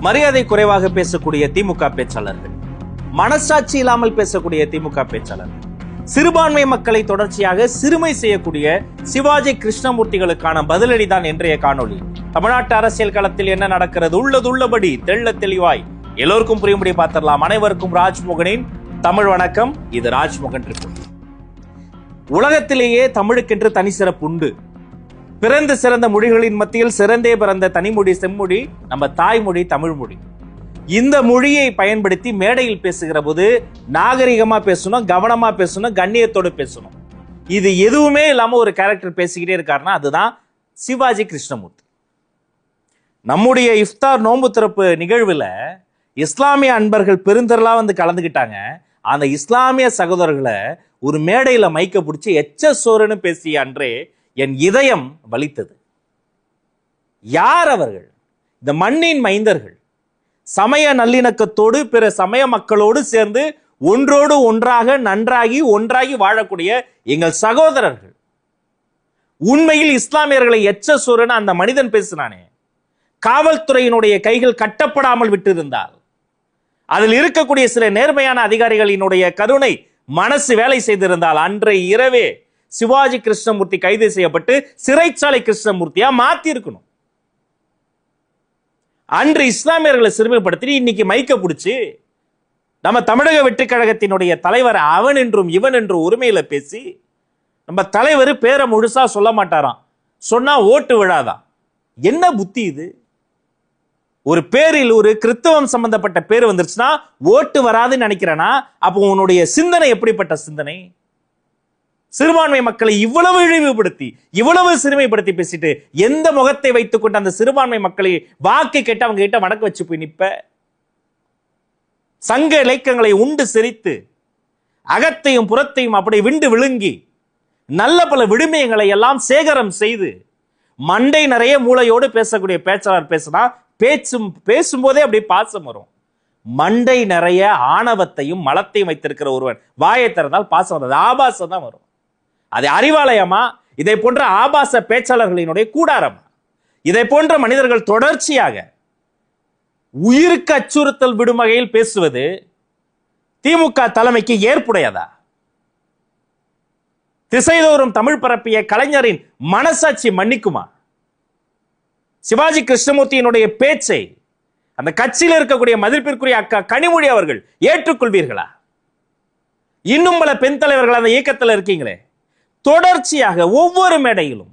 மரியாதை குறைவாக பேசக்கூடிய திமுக பேச்சாளர்கள் மனசாட்சி இல்லாமல் பேசக்கூடிய திமுக பேச்சாளர்கள் சிறுபான்மை மக்களை தொடர்ச்சியாக சிறுமை செய்யக்கூடிய சிவாஜி கிருஷ்ணமூர்த்திகளுக்கான பதிலடி தான் இன்றைய காணொளி. தமிழ்நாட்டு அரசியல் களத்தில் என்ன நடக்கிறது? உள்ளது உள்ளபடி தெள்ள தெளிவாய். எல்லோருக்கும் புரியும்படி பார்த்திடலாம். அனைவருக்கும் ராஜ்மோகனின் தமிழ் வணக்கம். இது ராஜ்மோகன் ரிப்போர்ட். உலகத்திலேயே தமிழுக்கென்று தனி சிறப்பு உண்டு. பிறந்து சிறந்த மொழிகளின் மத்தியில் சிறந்தே பிறந்த தனிமொழி செம்மொழி நம்ம தாய்மொழி தமிழ் மொழி. இந்த மொழியை பயன்படுத்தி மேடையில் பேசுகிற போது நாகரிகமாக பேசணும் கவனமாக பேசணும் கண்ணியத்தோடு பேசணும். இது எதுவுமே இல்லாமல் ஒரு கேரக்டர் பேசிக்கிட்டே இருக்காருன்னா அதுதான் சிவாஜி கிருஷ்ணமூர்த்தி. நம்முடைய இஃப்தார் நோன்பு திறப்பு நிகழ்வில் இஸ்லாமிய அன்பர்கள் பெருந்திரளா வந்து கலந்துக்கிட்டாங்க. அந்த இஸ்லாமிய சகோதரர்களை ஒரு மேடையில் மைக்க பிடிச்சி எச்ச சோறுன்னு பேசிய அன்றே என் இதயம் வலித்தது. யார் அவர்கள் இந்த மண்ணின் மைந்தர்கள். சமய நல்லிணக்கத்தோடு பிற சமய மக்களோடு சேர்ந்து ஒன்றோடு ஒன்றாக நன்றாகி ஒன்றாகி வாழக்கூடிய எங்கள் சகோதரர்கள். உண்மையில் இஸ்லாமியர்களை எச்ச சூரன் அந்த மனிதன் பேசினானே. காவல்துறையினுடைய கைகள் கட்டப்படாமல் விட்டிருந்தால். அதில் இருக்கக்கூடிய சில நேர்மையான அதிகாரிகளினுடைய கருணை மனசு வேலை செய்திருந்தால் அன்றைய இரவே சிவாஜி கிருஷ்ணமூர்த்தி கைது செய்யப்பட்டு சிறைச்சாலை கிருஷ்ணமூர்த்தியா மாத்தி இருக்கணும் அன்று இஸ்லாமியர்களை சிறுமைப்படுத்தி இன்னைக்கு மைக்க பிடிச்சி நம்ம தமிழக வெற்றி கழகத்தினுடைய தலைவர் அவன் என்றும் இவன் என்றும் உரிமையில பேசி நம்ம தலைவர் பேரை முழுசா சொல்ல மாட்டாராம். சொன்னா ஓட்டு விழாதான். என்ன புத்தி இது? ஒரு பேரில் ஒரு கிறிஸ்தவம் சம்பந்தப்பட்ட பேர் வந்துருச்சுன்னா ஓட்டு வராதுன்னு நினைக்கிறேன்னா அப்போ உன்னுடைய சிந்தனை எப்படிப்பட்ட சிந்தனை? சிறுபான்மை மக்களை இவ்வளவு இழிவுபடுத்தி இவ்வளவு சிறுமைப்படுத்தி பேசிட்டு எந்த முகத்தை வைத்துக் கொண்டு அந்த சிறுபான்மை மக்களை வாக்கு கேட்டு அவங்க கிட்ட வணக்க வச்சு போய் நிற்ப சங்க இலக்கியங்களை உண்டு சிரித்து அகத்தையும் புறத்தையும் அப்படி விண்டு விழுங்கி நல்ல பல விடுமையங்களை எல்லாம் சேகரம் செய்து மண்டை நிறைய மூளையோடு பேசக்கூடிய பேச்சாளர் பேசினா பேச்சும் பேசும்போதே அப்படி பாசம் வரும். மண்டை நிறைய ஆணவத்தையும் மலத்தையும் வைத்திருக்கிற ஒருவன். வாயை திறந்தால் பாசம் வராது ஆபாசம் தான் வரும். அது அறிவாலயமா? இதை போன்ற ஆபாச பேச்சாளர்களினுடைய கூடாரமா? இதை போன்ற மனிதர்கள் தொடர்ச்சியாக உயிருக்கு அச்சுறுத்தல் விடும் வகையில் பேசுவது திமுக தலைமைக்கு ஏற்புடையதா? திசைதோறும் தமிழ் பரப்பிய கலைஞரின் மனசாட்சி மன்னிக்குமா? சிவாஜி கிருஷ்ணமூர்த்தியினுடைய பேச்சை அந்த கட்சியில் இருக்கக்கூடிய மதிப்பிற்குரிய அக்கா கனிமொழி அவர்கள் ஏற்றுக்கொள்வீர்களா? இன்னும் பல பெண் தலைவர்கள் அந்த இயக்கத்தில் இருக்கீங்களே. தொடர்ச்சியாக ஒவ்வொரு மேடையிலும்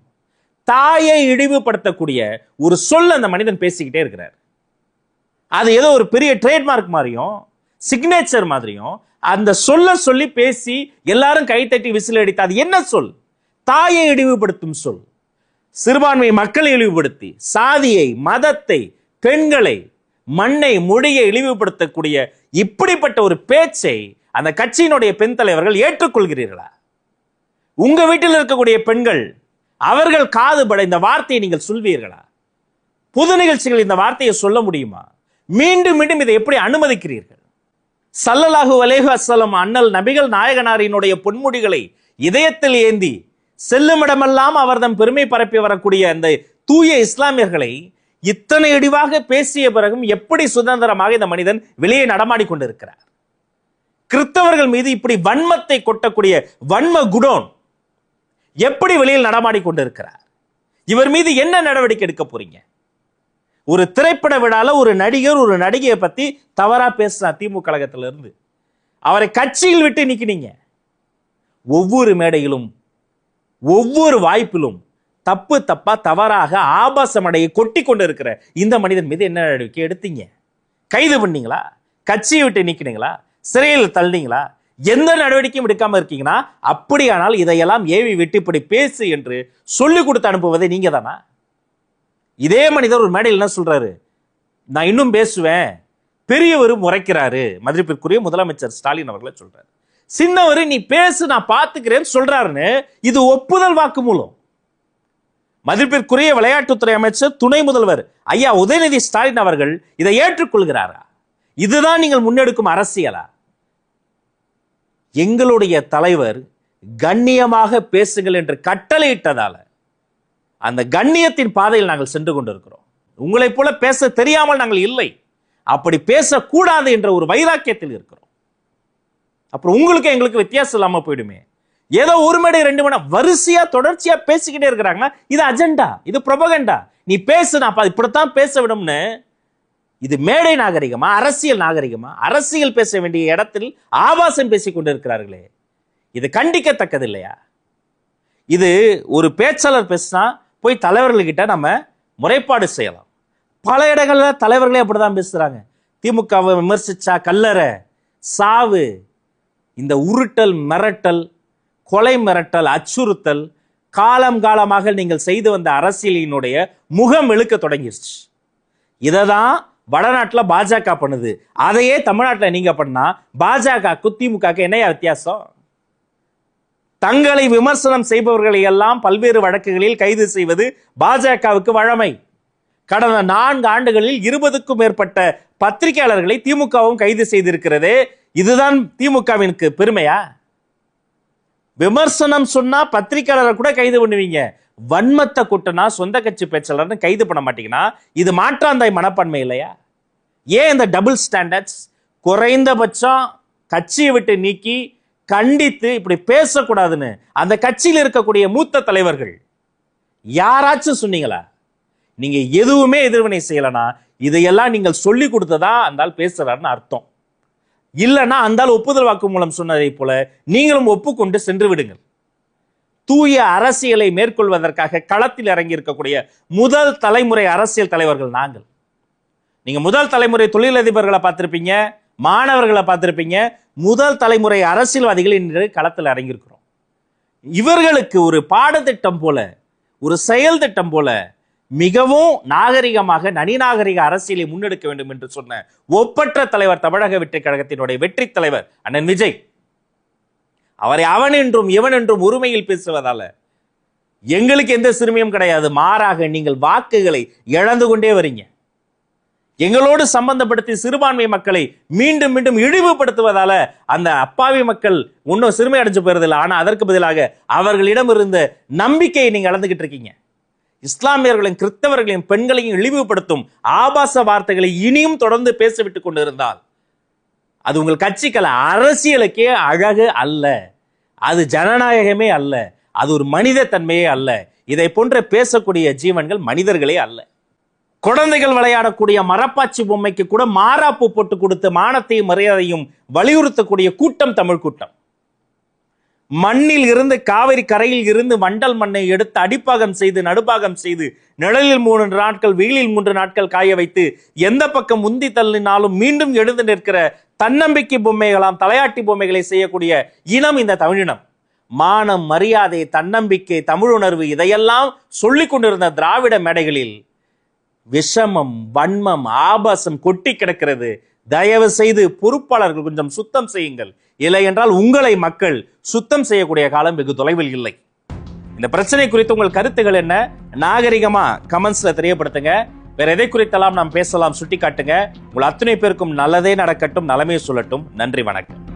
தாயை இழிவுபடுத்தக்கூடிய ஒரு சொல் அந்த மனிதன் பேசிக்கிட்டே இருக்கிறார். அது ஏதோ ஒரு பெரிய ட்ரேட்மார்க் மாதிரியும் சிக்னேச்சர் மாதிரியும் அந்த சொல்ல சொல்லி பேசி எல்லாரும் கைத்தட்டி விசில் அடித்து அது என்ன சொல்? தாயை இழிவுபடுத்தும் சொல். சிறுபான்மை மக்களை இழிவுபடுத்தி சாதியை மதத்தை பெண்களை மண்ணை மொழியை இழிவுபடுத்தக்கூடிய இப்படிப்பட்ட ஒரு பேச்சை அந்த கட்சியினுடைய பெண் தலைவர்கள் ஏற்றுக்கொள்கிறீர்களா? உங்க வீட்டில் இருக்கக்கூடிய பெண்கள் அவர்கள் காதுபட இந்த வார்த்தையை நீங்கள் சொல்வீர்களா? புது நிகழ்ச்சிகள் இந்த வார்த்தையை சொல்ல முடியுமா? மீண்டும் மீண்டும் இதை எப்படி அனுமதிக்கிறீர்கள்? சல்லலாகு வலேஹு அஸ்ஸலம் அண்ணல் நபிகள் நாயகனாரினுடைய பொன்முடிகளை இதயத்தில் ஏந்தி செல்லுமிடமெல்லாம் அவர்தம் பெருமை பரப்பி வரக்கூடிய அந்த தூய இஸ்லாமியர்களை இத்தனை இடிவாக பேசிய பிறகும் எப்படி சுதந்திரமாக இந்த மனிதன் வெளியே நடமாடி கொண்டிருக்கிறார்? கிறிஸ்தவர்கள் மீது இப்படி வன்மத்தை கொட்டக்கூடிய வன்ம குடோன் எப்படி வெளியில் நடமாடி கொண்டிருக்கிறார் இவர் மீது என்ன நடவடிக்கை எடுக்க போறீங்க? ஒரு திரைப்பட விழால ஒரு நடிகர் ஒரு நடிகையை பத்தி தவறா பேசுறா திமுக கழகத்துல இருந்து அவரை கட்சியில் விட்டு நிக்கினீங்க. ஒவ்வொரு மேடையிலும் ஒவ்வொரு வாய்ப்பிலும் தப்பு தப்பா தவறாக ஆபாசமடையை கொட்டி கொண்டு இருக்கிற இந்த மனிதன் மீது என்ன நடவடிக்கை எடுத்தீங்க? கைது பண்ணீங்களா? கட்சியை விட்டு நீக்கினீங்களா? சிறையில் தள்ளினீங்களா? எந்த நடவடிக்கையும் எடுக்காமல் இருக்கீங்கன்னா அப்படியானால் இதையெல்லாம் ஏவி விட்டு இப்படி பேசு என்று சொல்லி கொடுத்து அனுப்புவதே நீங்க தானா? இதே மனிதர் ஒரு மேடையில் என்ன சொல்றாரு? நான் இன்னும் பேசுவேன். பெரியவர் முறைக்கிறாரு. மதிப்பிற்குரிய முதலமைச்சர் ஸ்டாலின் அவர்களை சொல்றாரு. சின்னவர் நீ பேசு நான் பார்த்துக்கிறேன்னு சொல்றாருன்னு இது ஒப்புதல் வாக்கு மூலம். மதிப்பிற்குரிய விளையாட்டுத்துறை அமைச்சர் துணை முதல்வர் ஐயா உதயநிதி ஸ்டாலின் அவர்கள் இதை ஏற்றுக்கொள்கிறாரா? இதுதான் நீங்கள் முன்னெடுக்கும் அரசியலா? எங்களுடைய தலைவர் கண்ணியமாக பேசுங்கள் என்று கட்டளையிட்டதால அந்த கண்ணியத்தின் பாதையில் நாங்கள் சென்று கொண்டிருக்கிறோம். உங்களைப் போல பேச தெரியாமல் நாங்கள் இல்லை. அப்படி பேசக்கூடாது என்ற ஒரு வைராக்கியத்தில் இருக்கிறோம். அப்புறம் உங்களுக்கு எங்களுக்கு வித்தியாசம் இல்லாமல் போயிடுமே. ஏதோ ஒரு மேடை ரெண்டு மணி வரிசையா தொடர்ச்சியா பேசிக்கிட்டே இருக்கிறாங்கன்னா இது அஜெண்டா இது ப்ரொபகண்டா நீ பேசு நான் இப்படித்தான் பேச விடும்னு இது மேடை நாகரிகமா? அரசியல் நாகரிகமா? அரசியல் பேச வேண்டிய இடத்தில் ஆபாசம் பேசிக் கொண்டிருக்கிறார்களே. இது கண்டிக்கத்தக்கது இல்லையா இது ஒரு பேச்சாளர் பேசினா போய் தலைவர்கள்கிட்ட நம்ம முறைப்பாடு செய்யலாம். பல இடங்களில் தலைவர்களே அப்படிதான் பேசுறாங்க. திமுகவை விமர்சிச்சா கல்லறை சாவு இந்த உருட்டல் மிரட்டல் கொலை மிரட்டல் அச்சுறுத்தல் காலம் காலமாக நீங்கள் செய்து வந்த அரசியலினுடைய முகம் இழுக்க தொடங்கிருச்சு. இதை தான் வடநாட்டில் பாஜக பண்ணுது. அதையே தமிழ்நாட்டில் நீங்கள் பண்ணால் பாஜகக்கு திமுகக்கு என்னையா வித்தியாசம்? தங்களை விமர்சனம் செய்பவர்களை எல்லாம் பல்வேறு வழக்குகளில் கைது செய்வது பாஜகவுக்கு வழமை. கடந்த நான்கு ஆண்டுகளில் இருபதுக்கும் மேற்பட்ட பத்திரிகையாளர்களை திமுகவும் கைது செய்திருக்கிறது. இதுதான் திமுகவிற்கு பெருமையா? விமர்சனம் சொன்னா பத்திரிகையாளரை கூட கைது பண்ணுவீங்க. வன்மத்தை கூட்டினா சொந்த கட்சி பேச்சாளர்னு கைது பண்ண மாட்டீங்கன்னா இது மாற்றாந்தாய் மனப்பான்மை இல்லையா? ஏன் இந்த டபுள் ஸ்டாண்டர்ட்ஸ் குறைந்தபட்சம் கட்சியை விட்டு நீக்கி கண்டித்து இப்படி பேசக்கூடாதுன்னு அந்த கட்சியில் இருக்கக்கூடிய மூத்த தலைவர்கள் யாராச்சும் சொன்னீங்களா? நீங்க எதுவுமே எதிர்வினை செய்யலனா இதையெல்லாம் நீங்கள் சொல்லி கொடுத்ததா அந்த பேசுறாருன்னு அர்த்தம். இல்லைன்னா அந்தால் ஒப்புதல் ஒப்புதல் வாக்குமூலம் சொன்னதை போல நீங்களும் ஒப்புக்கொண்டு சென்று விடுங்கள். தூய அரசியலை மேற்கொள்வதற்காக களத்தில் இறங்கி இருக்கக்கூடிய முதல் தலைமுறை அரசியல் தலைவர்கள் நாங்கள். நீங்க முதல் தலைமுறை தொழிலதிபர்களை பார்த்துருப்பீங்க மாணவர்களை பார்த்திருப்பீங்க முதல் தலைமுறை அரசியல்வாதிகள் இன்று களத்தில் இறங்கியிருக்கிறோம். இவர்களுக்கு ஒரு பாடத்திட்டம் போல ஒரு செயல் திட்டம் போல மிகவும் நாகரிகமாக நனிநாகரிக அரசியலை முன்னெடுக்க வேண்டும் என்று சொன்ன ஒப்பற்ற தலைவர் தமிழக வெற்றி கழகத்தினுடைய வெற்றி தலைவர் அண்ணன் விஜய். அவரை அவன் என்றும் இவன் என்றும் உரிமையில் பேசுவதால எங்களுக்கு எந்த சிறுமியும் கிடையாது. மாறாக நீங்கள் வாக்குகளை இழந்து கொண்டே வரீங்க. எங்களோடு சம்பந்தப்படுத்தி சிறுபான்மை மக்களை மீண்டும் மீண்டும் இழிவுபடுத்துவதால அந்த அப்பாவி மக்கள் இன்னும் சிறுமை அடைஞ்சு போயிருதில்லை ஆனால் அதற்கு பதிலாக அவர்களிடம் இருந்த நம்பிக்கையை நீங்கள் இழந்துகிட்டு இருக்கீங்க. இஸ்லாமியர்களையும் கிறிஸ்தவர்களையும் பெண்களையும் இழிவுபடுத்தும் ஆபாச வார்த்தைகளை இனியும் தொடர்ந்து பேசிவிட்டுக் கொண்டிருந்தால் அது உங்கள் கட்சிக்கல அரசியலுக்கே அழகு அல்ல. அது ஜனநாயகமே அல்ல. அது ஒரு மனித தன்மையே அல்ல. இதை போன்ற பேசக்கூடிய ஜீவன்கள் மனிதர்களே அல்ல. குழந்தைகள் விளையாடக்கூடிய மரப்பாச்சி பொம்மைக்கு கூட மாறாப்பு போட்டு கொடுத்து மானத்தையும் மரியாதையும் வலியுறுத்தக்கூடிய கூட்டம் தமிழ் கூட்டம். மண்ணில் இருந்து காவிரி கரையில் இருந்து வண்டல் மண்ணை எடுத்து அடிப்பாகம் செய்து நடுப்பாகம் செய்து நிழலில் மூன்று நாட்கள் வெயிலில் மூன்று நாட்கள் காய வைத்து எந்த பக்கம் முந்தி தள்ளினாலும் மீண்டும் எழுந்து நிற்கிற தன்னம்பிக்கை பொம்மைகளாம் தலையாட்டி பொம்மைகளை செய்யக்கூடிய இனம் இந்த தமிழினம். மானம் மரியாதை தன்னம்பிக்கை தமிழுணர்வு இதையெல்லாம் சொல்லிக் கொண்டிருந்த திராவிட மேடைகளில் விஷமம் வன்மம் ஆபாசம் கொட்டி கிடக்கிறது. தயவு செய்து பொறுப்பாளர்கள் கொஞ்சம் சுத்தம் செய்யுங்கள். இல்லை என்றால் உங்களை மக்கள் சுத்தம் செய்யக்கூடிய காலம் வெகு தொலைவில் இல்லை. இந்த பிரச்சனை குறித்து உங்கள் கருத்துகள் என்ன? நாகரிகமா கமெண்ட்ஸ்ல தெரியப்படுத்துங்க. வேற எதை குறித்தெல்லாம் நாம் பேசலாம் சுட்டி காட்டுங்க உங்கள் அத்தனை பேருக்கும் நல்லதே நடக்கட்டும் நலமே சொல்லட்டும். நன்றி வணக்கம்.